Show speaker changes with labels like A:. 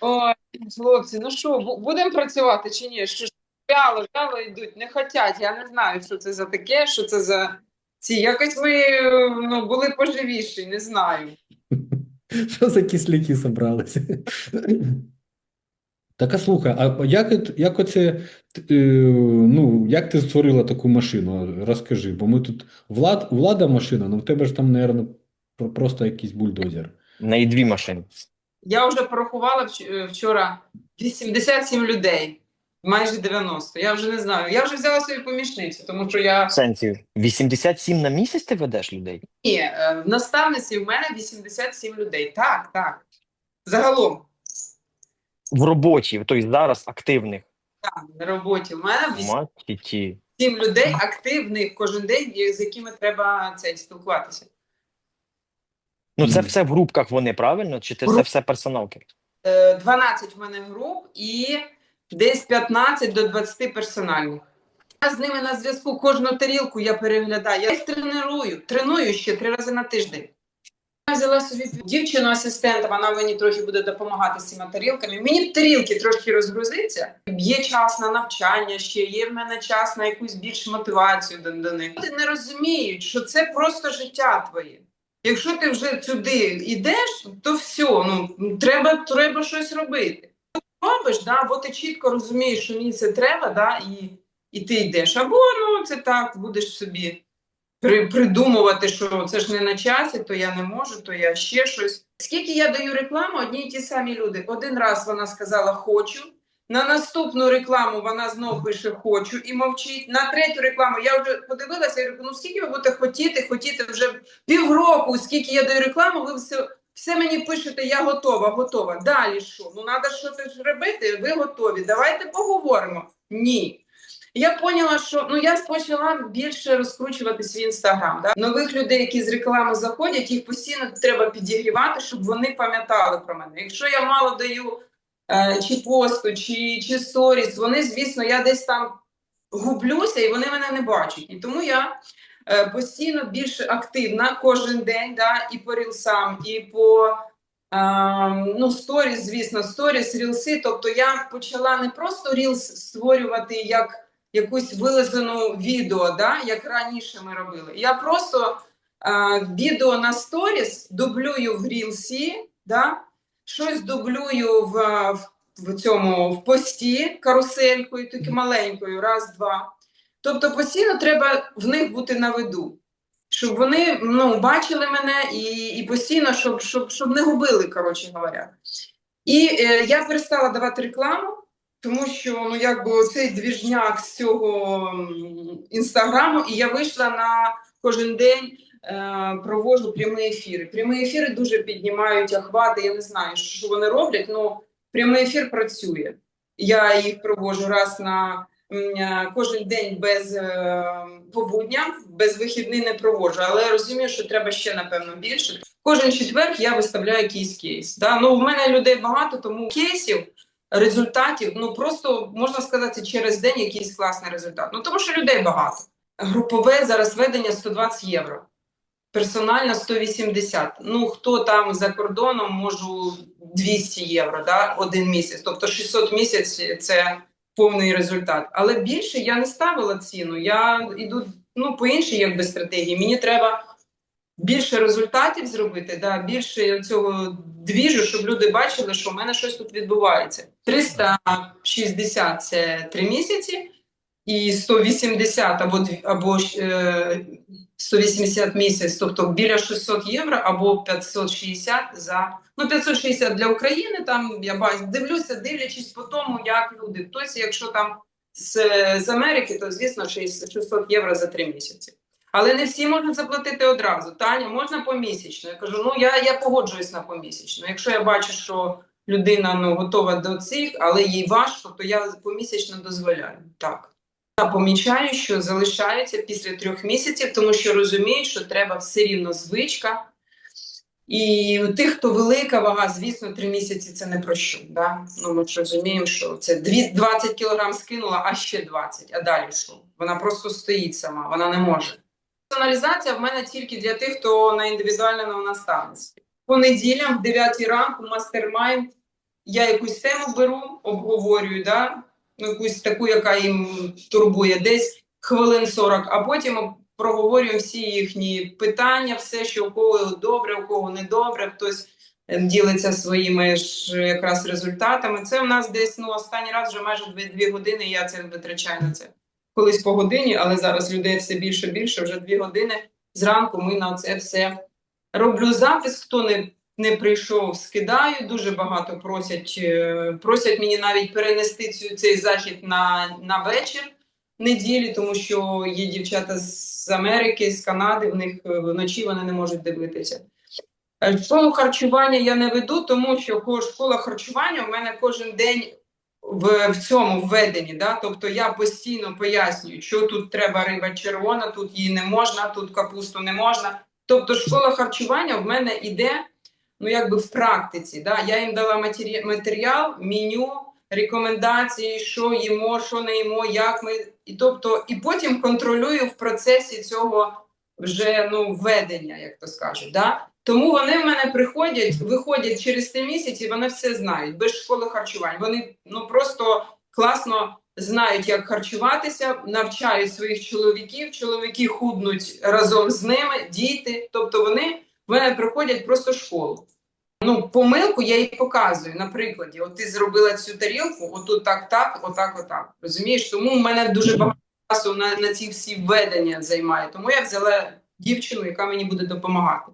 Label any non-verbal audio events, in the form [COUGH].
A: Ой, хлопці, ну що, будемо працювати чи ні? Що ж вяло, вяло йдуть, не хотять. Я не знаю, що це за таке, що це за ці. Якось ми е, ну, були поживіші, не знаю. [LAUGHS]
B: Що за кисляки собралися? Так, а слухай, а як, як оце, е, ну, як ти створила таку машину? Розкажи, бо ми тут влад, влада машина, ну в тебе ж там, мабуть, просто якийсь бульдозер.
C: В неї дві машини.
A: Я вже порахувала е, вчора 87 людей, майже 90. Я вже не знаю. Я вже взяла свою помічницю, тому що я
C: сенсі, 87 на місяць ти ведеш людей?
A: Ні, е, в наставниці в мене 87 людей. Так, так. Загалом,
C: В роботі, тобто зараз активних.
A: так, на роботі. В мене 87 людей активних кожен день, з якими треба цей, спілкуватися.
C: Ну, це все в групках вони, правильно? Чи це
A: Груп-
C: це все персоналки?
A: Е, 12 в мене груп і десь 15 до 20 персональних. Я з ними на зв'язку кожну тарілку я переглядаю. Я їх треную, треную ще три рази на тиждень. Я взяла собі дівчину асистента, вона мені трохи буде допомагати з цими тарілками. Мені тарілки трошки розгрузиться. Є час на навчання ще, є в мене час на якусь більш мотивацію до, до них. Люди не розуміють, що це просто життя твоє. Якщо ти вже сюди йдеш, то все, ну треба, треба щось робити. Робиш, да, бо ти чітко розумієш, що мені це треба, да, і, і ти йдеш. Або ну це так, будеш собі при, придумувати, що це ж не на часі, то я не можу, то я ще щось. Скільки я даю рекламу, одні й ті самі люди. Один раз вона сказала хочу. На наступну рекламу вона знов пише хочу і мовчить. На третю рекламу я вже подивилася і говорю, ну скільки ви будете хотіти, хотіти вже півроку, скільки я даю рекламу, ви все, все мені пишете, я готова, готова. Далі що? Ну треба щось робити, ви готові. Давайте поговоримо. Ні. Я поняла, що ну я почала більше розкручувати свій інстаграм. Да? Нових людей, які з реклами заходять, їх постійно треба підігрівати, щоб вони пам'ятали про мене. Якщо я мало даю чи посту, чи, чи сторіс, вони, звісно, я десь там гублюся і вони мене не бачать. І тому я е, постійно більш активна кожен день, да, і по рілсам, і по Ем, ну, сторіс, звісно, сторіс, рілси. Тобто я почала не просто рілс створювати як якусь вилазену відео, да, як раніше ми робили. Я просто е, відео на сторіс дублюю в рілсі, да, щось дублюю в, в, в цьому в пості каруселькою, тільки маленькою, раз, два. Тобто постійно треба в них бути на виду щоб вони ну, бачили мене і, і постійно, щоб, щоб, щоб не губили, коротше говоря. І е, я перестала давати рекламу, тому що ну, якби цей двіжняк з цього інстаграму, і я вийшла на кожен день. Е, Провожу прямі ефіри. Прямі ефіри дуже піднімають охвати. Я не знаю, що вони роблять, але прямий ефір працює. Я їх проводжу раз на е, кожен день без е, по будням, без вихідних не проводжу, але я розумію, що треба ще напевно більше. Кожен четвер я виставляю якийсь кейс. Да? Ну, в мене людей багато, тому кейсів, результатів, ну просто можна сказати, через день якийсь класний результат. Ну тому що людей багато. Групове зараз ведення 120 євро. Персонально 180. Ну, хто там за кордоном, можу 200 євро, да, один місяць. Тобто 600 місяць це повний результат. Але більше я не ставила ціну. Я йду ну, по іншій якби, стратегії. Мені треба більше результатів зробити, да, більше цього двіжу, щоб люди бачили, що в мене щось тут відбувається. 360 – це 3 місяці, і 180 або, або е, 180 місяць, тобто біля 600 євро або 560 за ну 560 для України. Там я бачу, дивлюся, дивлячись по тому, як люди. Хтось, якщо там з, з Америки, то звісно 600 євро за 3 місяці. Але не всі можуть заплатити одразу. Таня, можна помісячно. Я кажу, ну я, я погоджуюсь на помісячно. Якщо я бачу, що людина ну, готова до цих, але їй важко, то я помісячно дозволяю. Так. Помічаю, що залишаються після трьох місяців, тому що розуміють, що треба все рівно звичка. І у тих, хто велика вага, звісно, три місяці це не про що. Да? Ну, ми ж розуміємо, що це дві- 20 кілограм скинула, а ще 20. А далі що? Вона просто стоїть сама, вона не може. Персоналізація в мене тільки для тих, хто на індивідуальному наставництві. По неділям в 9 ранку мастермайнд я якусь тему беру, обговорюю, да? Ну, якусь таку, яка їм турбує, десь хвилин 40, а потім проговорюємо всі їхні питання, все, що у кого добре, у кого не добре, хтось е, ділиться своїми ж якраз результатами. Це у нас десь ну, останній раз вже майже дві, дві години я це витрачаю на це. Колись по годині, але зараз людей все більше більше, вже дві години зранку ми на це все роблю запис. Хто не, не прийшов, скидаю. Дуже багато просять, е, просять мені навіть перенести цю, цей захід на, на вечір неділі, тому що є дівчата з Америки, з Канади, в них е, вночі вони не можуть дивитися. Е, Школу харчування я не веду, тому що школа харчування у мене кожен день в, в цьому введенні. Да? Тобто я постійно пояснюю, що тут треба риба червона, тут її не можна, тут капусту не можна. Тобто школа харчування в мене іде ну, якби в практиці. Да? Я їм дала матері- матеріал, меню, рекомендації, що їмо, що не їмо, як ми. І, тобто, і потім контролюю в процесі цього вже ну, введення, як то скажуть. Да? Тому вони в мене приходять, виходять через три місяці, вони все знають без школи харчувань. Вони ну просто класно знають, як харчуватися, навчають своїх чоловіків. Чоловіки худнуть разом з ними, діти. Тобто вони мене проходять просто школу. Ну, помилку я їй показую на прикладі. От ти зробила цю тарілку, отут так, так, отак, отак. Розумієш? Тому в мене дуже багато часу на, на ці всі введення займає. Тому я взяла дівчину, яка мені буде допомагати.